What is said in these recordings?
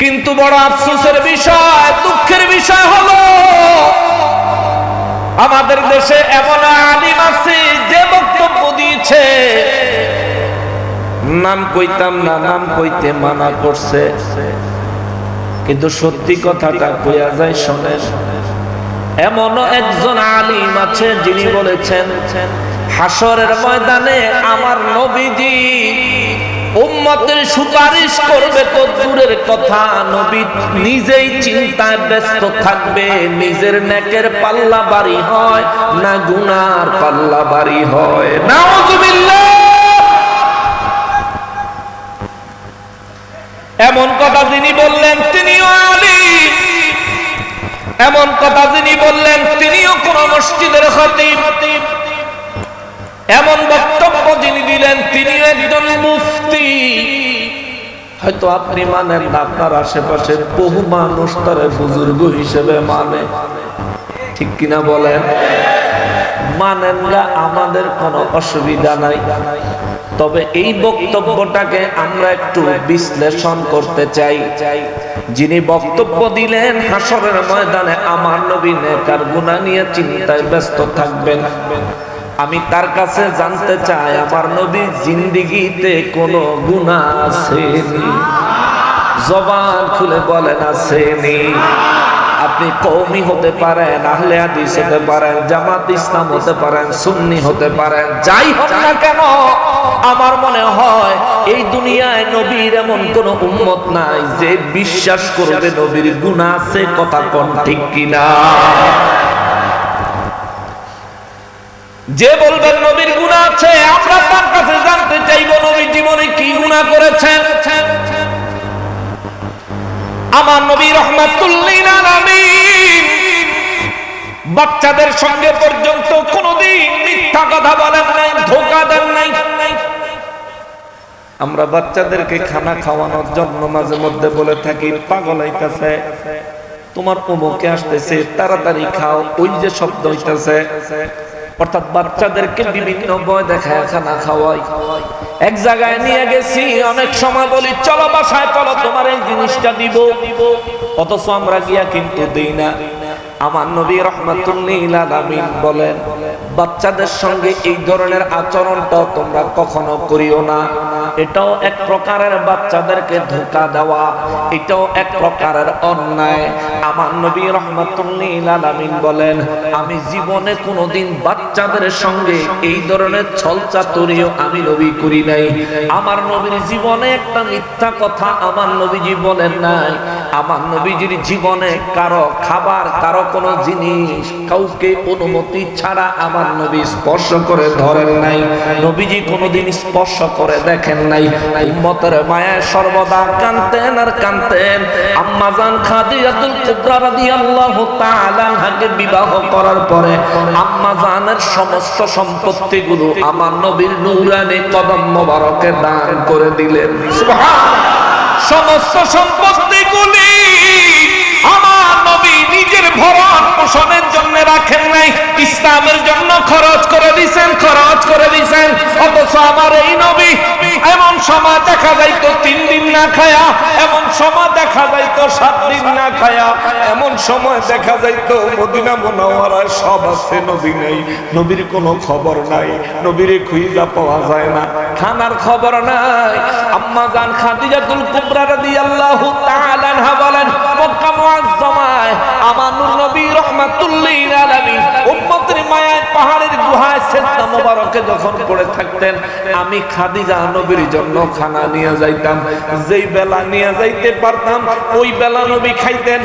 কিন্তু বড় আফসোসের বিষয়, দুঃখের বিষয় হলো, আমাদের দেশে এমন আলিম আছে, যে বক্তব্য দিয়েছে, নাম কইতাম না, নাম কইতে মানা করছে। কিন্তু সত্যি কথাটা কইয়া যায় শোনেন এমনও একজন আলিম আছে, যিনি বলেছেন হাসরের ময়দানে আমার নবীজি উম্মতের সুপারিশ করবে তো দূরের কথা, নবী নিজেই চিন্তায় ব্যস্ত থাকবে, নিজের নেকের পাল্লা বাড়ি হয় না গুনার পাল্লা বাড়ি হয়। নাউজুবিল্লাহ। এমন কথা যিনি বললেন, তিনিও আলিম। এমন কথা যিনি বললেন, তিনিও কোন মসজিদের খতিব। এমন বক্তব্য যিনি দিলেন, তিনিও একজন মুফতি। হয়তো আপনি মানেন না, আপনার আশেপাশে বহু মানুষ তার বুজুর্গ হিসেবে মানে। ঠিক কিনা বলেন? মানেন না, আমাদের কোনো অসুবিধা নাই। তবে এই বক্তব্যটাকে আমরা একটু বিশ্লেষণ করতে চাই। যিনি বক্তব্য দিলেন হাসরের ময়দানে আমার নবী নেকার গুণা নিয়ে চিন্তায় ব্যস্ত থাকবেন। আমি তার কাছে জানতে চাই, আমার নবী জিন্দিগিতে কোনো গুণা আসেনি। জবান খুলে বলেন, আসেনি। আপনি কৌমি হতে পারেন, আহলে হাদিস হতে পারেন, জামাত ইসলাম হতে পারেন, সুন্নি হতে পারেন, যাই হোক না কেন, আমার মনে হয় এই দুনিয়ায় নবীর এমন কোন উম্মত নাই যে বিশ্বাস করবে নবীর গুনাহ আছে, কথা কোন ঠিক কিনা। যে বলবেন নবীর গুনাহ আছে, আমরা তার কাছে জানতে চাইব নবী জীবনে কি গুনাহ করেছেন। আমার নবী রহমাতুল্লিল আলামিন বাচ্চাদের সঙ্গে পর্যন্ত আমরা বাচ্চাদেরকে খানা খাওয়ানোর জন্য মাঝে মধ্যে বলে থাকি, পাগল হইতাছে, তোমার অমুকে আসতেছে, তাড়াতাড়ি খাও। ওই যে শব্দ হইতাছে। অর্থাৎ বাচ্চাদেরকে বিভিন্ন বই দেখায়, খানা খাওয়াই এক জায়গায় নিয়ে গেছি, অনেক সময় বলি, চলো বাসায়, চলো, তোমার এই জিনিসটা দিব। অথচ আমরা গিয়া কিন্তু দিই না। আমার নবী রহমাতুল্লিল বলেন, বাচ্চাদের সঙ্গে এই ধরনের আচরণটা তোমরা কখনো করিও না। এটাও এক প্রকারের বাচ্চাদেরকে ধোকা দেওয়া, এটাও এক প্রকারের অন্যায়। আমার নবী রহমাতুল্লিল বলেন, আমি জীবনে কোনোদিন বাচ্চাদের সঙ্গে এই ধরনের ছল চাতুরিও আমি নবী করি নাই। আমার নবীর জীবনে একটা মিথ্যা কথা আমার নবীজি বলেন নাই। আমার নবীজির জীবনে কারও খাবার, কারও কোনো জিনিস কাউকে অনুমতি ছাড়া আমার নবী স্পর্শ করে ধরেন নাই। নবীজি কোনোদিন স্পর্শ করে দেখেন নাই। উম্মতের মায়ায় সর্বদা কানতেন আর কানতেন আম্মাজান খাদিজাতুল কুবরা রাদিয়াল্লাহু তাআলা আনহাকে বিবাহ করার পরে আম্মাজানের সমস্ত সম্পত্তিগুলো আমার নবীর নূরানি কদম মোবারকে দান করে দিলেন। সুবহানাল্লাহ। সমস্ত সম্পত্তিগুলি আমার নবী ভরণ পোষণের জন্য রাখেন নাই। ইসলামের জন্য খরচ করে দিছেন, খরচ করে দিছেন। অথচ আমার এই নবী, এমন সময় দেখা যাইতো তিন দিন না খায়া এমন সময় দেখা যাইতো, সাত দিন না খায়া, এমন সময় দেখা যাইতো, মদিনা মোনাওয়ারায় সব আছে, নবী নেই। নবীর কোনো খবর নাই, নবীর খুঁজা পাওয়া যায় না। খানার খবর নাই। আম্মা জান খাদিজাতুল কুবরা রাদিয়াল্লাহু তাআলা বলেন, মক্কা মুআজ্জামায় আমার নবী রাহমাতুল্লিল আমি খাদিজা নবীর জন্য খানা নিয়ে যাইতাম। যেই বেলা নিয়ে যাইতে পারতাম, ওই বেলা নবী খাইতেন।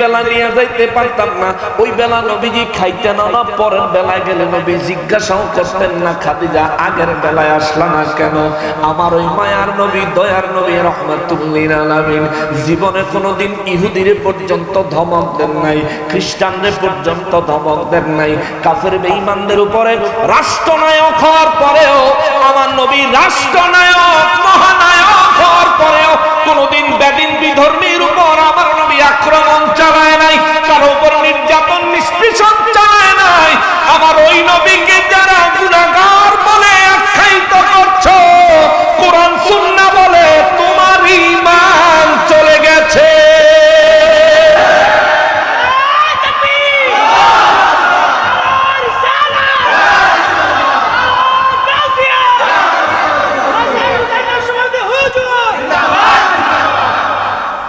বেলা নিয়ে যাইতে না, ওই বেলা না, পরের বেলায় গেলে নবী জিজ্ঞাসাও করতেন না, খাদিজা, আগের বেলায় আসলা না কেন? আমার ওই মায়ার নবী, দয়ার নবী, রহমাতুল্লিল আলামিন, জীবনে কোনোদিন ইহুদিরে পর্যন্ত ধমক দেন নাই, খ্রিস্টানদের পর্যন্ত ধমক দেন নাই, কাফের বেঈমানদের উপরে রাষ্ট্রনায়ক হওয়ার পরেও, আমার নবী রাষ্ট্রনায়ক, মহানায়ক হওয়ার পরেও কোনোদিন ব্যাটিং বিধর্মীর উপর আমার নবী আক্রমণ চালায় নাই তার উপর নির্যাতন নিষ্পৃষণ চালায় নাই। আমার ওই নবীকে যারা গুণাগার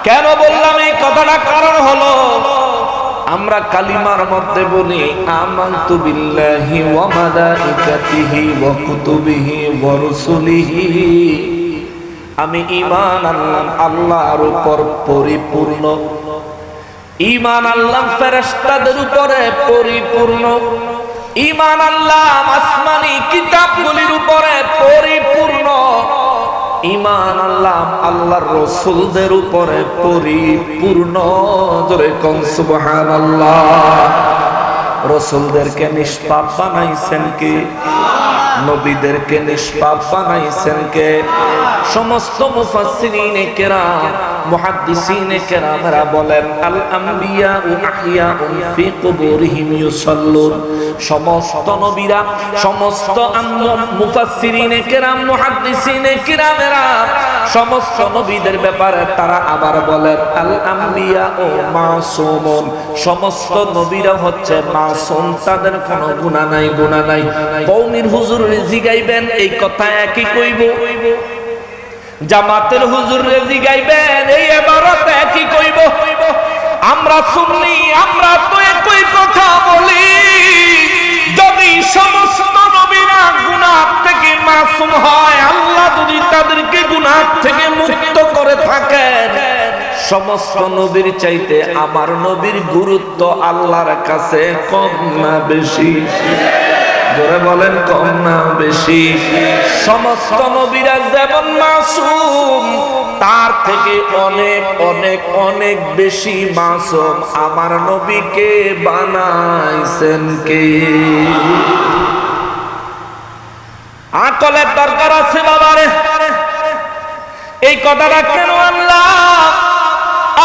কেন বললাম এই কথাটা কারণ হলো, আমরা কালিমার মধ্যে বলি, আমান্তু বিল্লাহি ওয়া মালাইকাতিহি ওয়া কুতুবিহি ওয়া রুসুলিহি। আমি ঈমান আনলাম আল্লাহর উপর পরিপূর্ণ। ঈমান আল্লাহ ফেরেশতাদের উপরে পরিপূর্ণ। ঈমান আল্লাহ আসমানি কিতাবগুলির উপরে পরিপূর্ণ। ঈমান আল্লাহ আল্লাহর রসুলদের উপরে পরিপূর্ণ। জোরে কনসুবহান সুবহানাল্লাহ। রসুলদেরকে নিষ্পাপ বানাইছেন কি? নবীদেরকে নিষ্পাপ বানাইছেন কে? সমস্ত মুফাসসিরিনে কেরাম তারা আবার বলেন আল আম্বিয়া ও মাসুমুন। সমস্ত নবীরা হচ্ছে মাসুম, তাদের কোনো গুনাহ নাই গুনাহ নাই। কওমির হুজুর জিগাইবেন, এই কথা একই কইব। জামাতের হুজুর রেজি গাইবেন, এই এবারত একই কইব? আমরা শুননি আমরা তো একই কথা বলি। যদি সমস্ত নবীরা গুনাহ থেকে মাসুম হয়, আল্লাহ যদি তাদেরকে গুনাহ থেকে মুক্ত করে থাকেন, সমস্ত নবীর চাইতে আমার নবীর গুরুত্ব আল্লাহর কাছে কম না বেশি। জোরে বলেন কম না বেশি। সমস্ত নবীরা যেমন মাসুম, তার থেকে অনেক অনেক অনেক বেশি মাসুম। আমার নবীকে বানাইছেন কে? আকলের দরকার আছে বাবারে। এই কথাটা কেন আল্লাহ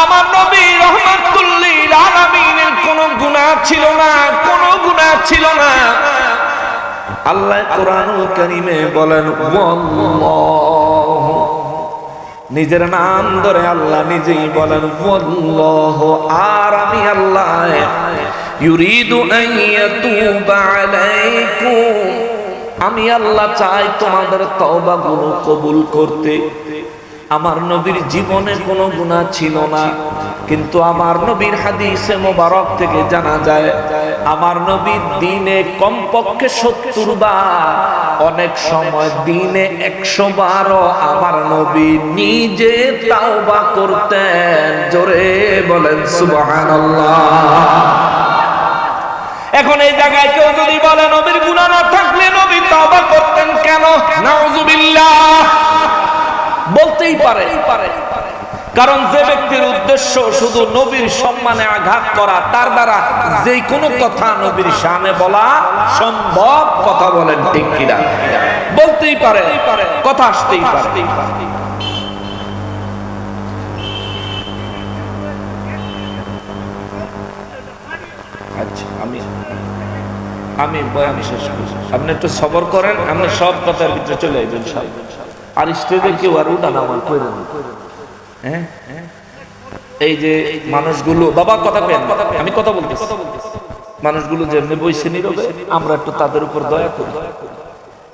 আমার নবী রহমাতুল্লিল আলামিনের কোনো গুনাহ ছিল না, কোনো গুনাহ ছিল না। আল্লাহ কোরআনুল কারীমে বলেন নিজের নাম ধরে আল্লাহ নিজেই বলেন আর আমি আল্লাহ ইউরিদু আমি আল্লাহ চাই তোমাদের তওবাগুলো কবুল করতে। আমার নবীর জীবনে কোনো গুণা ছিল না। কিন্তু আমার নবীর হাদিসে মোবারক থেকে জানা যায়, আমার নবীর দিনে কমপক্ষে সত্তর বার, অনেক সময় দিনে একশো বারও আমার নবী নিজে তাওবা করতেন। জোরে বলেন, সুবহানাল্লাহ। এখন এই জায়গায় কেউ যদি বলে, নবীর গুনাহ না থাকলে নবী তাওবা করতেন কেন? নাউজুবিল্লাহ। বলতেই পারে। কারণ যে ব্যক্তির উদ্দেশ্য শুধু নবীর সম্মানে আঘাত করা, তার দ্বারা যে কোনো কথা নবীর সামনে বলা সম্ভব কথা বলেন ঠিক কিনা? বলতেই পারে, কথা আসতেই পারে। আচ্ছা আমি আমি বয়ান শেষ করছি আপনি একটু সবর করেন আপনি সব কথার ভিতরে চলে সব আর স্টেজে কেউ আর নামা করে হ্যাঁ এই যে মানুষগুলো, বাবা, কথা কেন আমি কথা বলতেছি। মানুষগুলো যেমনি বইছে নীরবে, আমরা একটু তাদের উপর দয়া করি।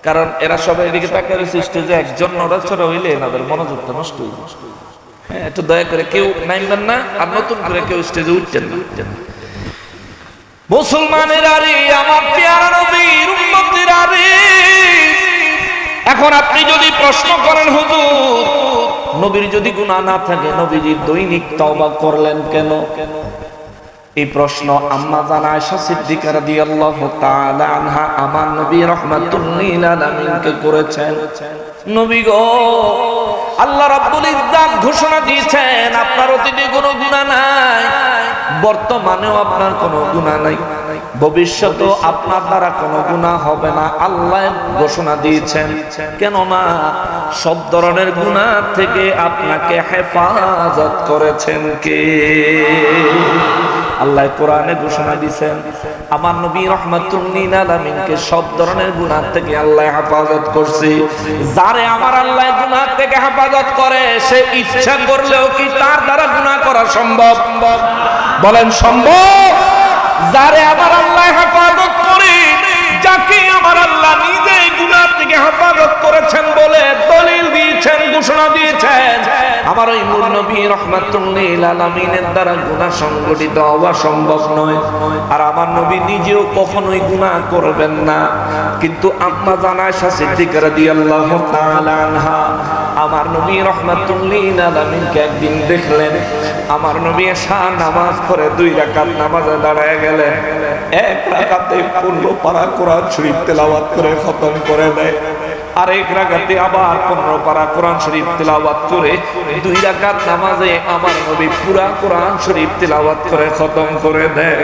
কারণ এরা সবাই এদিকে তাকিয়ে রয়েছে স্টেজে একজন নড়াচড়া হইলে এনাদের মনোযোগটা নষ্ট হয়ে হ্যাঁ একটু দয়া করে কেউ নামবেন না, আর নতুন করে কেউ স্টেজে উঠছেন না। মুসলমানের আরে, আমার পেয়ারা নবীর উম্মতের আরে। এখন আপনি যদি প্রশ্ন করেন, হুজুর নবীর যদি গুনাহ না থাকে, নবীজি দৈনিক তওবা করলেন কেন? এই প্রশ্ন আম্মা জানা আয়েশা সিদ্দিকা রাদিয়াল্লাহু তাআলা আনহা আমার নবী রাহমাতুল লিল আলামিনকে করেছেন? নবী গো, আল্লাহ রাব্বুল ইজ্জাত ঘোষণা দিয়েছেন, আপনার অতীতে কোনো গুনাহ নাই। বর্তমানেও আপনার কোনো গুনাহ নাই। ভবিষ্যতেও আপনার দ্বারা কোনো গুনাহ হবে না। আল্লাহ ঘোষণা দিয়েছেন। কেননা সব ধরনের গুনাহ থেকে আপনাকে হেফাজত করেছেন কে? আল্লাহ কোরআনে ঘোষণা দিয়েছেন, আমার নবী রহমাতুল্লিন আলামিনকে সব ধরনের গুনাহ থেকে আল্লাহ হেফাজত করছে। যারে আমার আল্লাহ গুনাহ থেকে হেফাজত করে, সে ইচ্ছা করলেও কি তার দ্বারা গুনাহ করা সম্ভব? বলেন, সম্ভব। যারে আমার আল্লাহ হেফাজত করে, যাকে আমার আল্লাহ নিজে গুনাহ থেকে হেফাজত করেছেন বলে দলিল দিয়েছেন, ঘোষণা দিয়েছেন। আমার ওই নূর নবী রহমাতুল্লিল আলামিনের দ্বারা গুনাহ সংগঠিত হওয়া সম্ভব নয়। আর আমার নবী নিজেও কখনোই গুনাহ করবেন না। কিন্তু আম্মা জানায়শা সিদ্দিকা রাদিয়াল্লাহু তাআলা আনহা, আমার নবী রহমাতুল্লিল আলামিনকে একদিন দেখলেন। আমার নবী শাহ নামাজ পড়ে দুই রাকাত নামাজে দাঁড়ায় গেলেন। এক রাকাতে পূর্ণ পারা কোরআন শরীফ তেলাওয়াত করে খতম করে দেয়। আরেক রাগাতে আবার পনেরো পারা কোরআন শরীফ তেলাওয়াত করে দুই রাকাত নামাজে আমার নবী পুরা কোরআন শরীফ তেলাওয়াত করে খতম করে দেয়।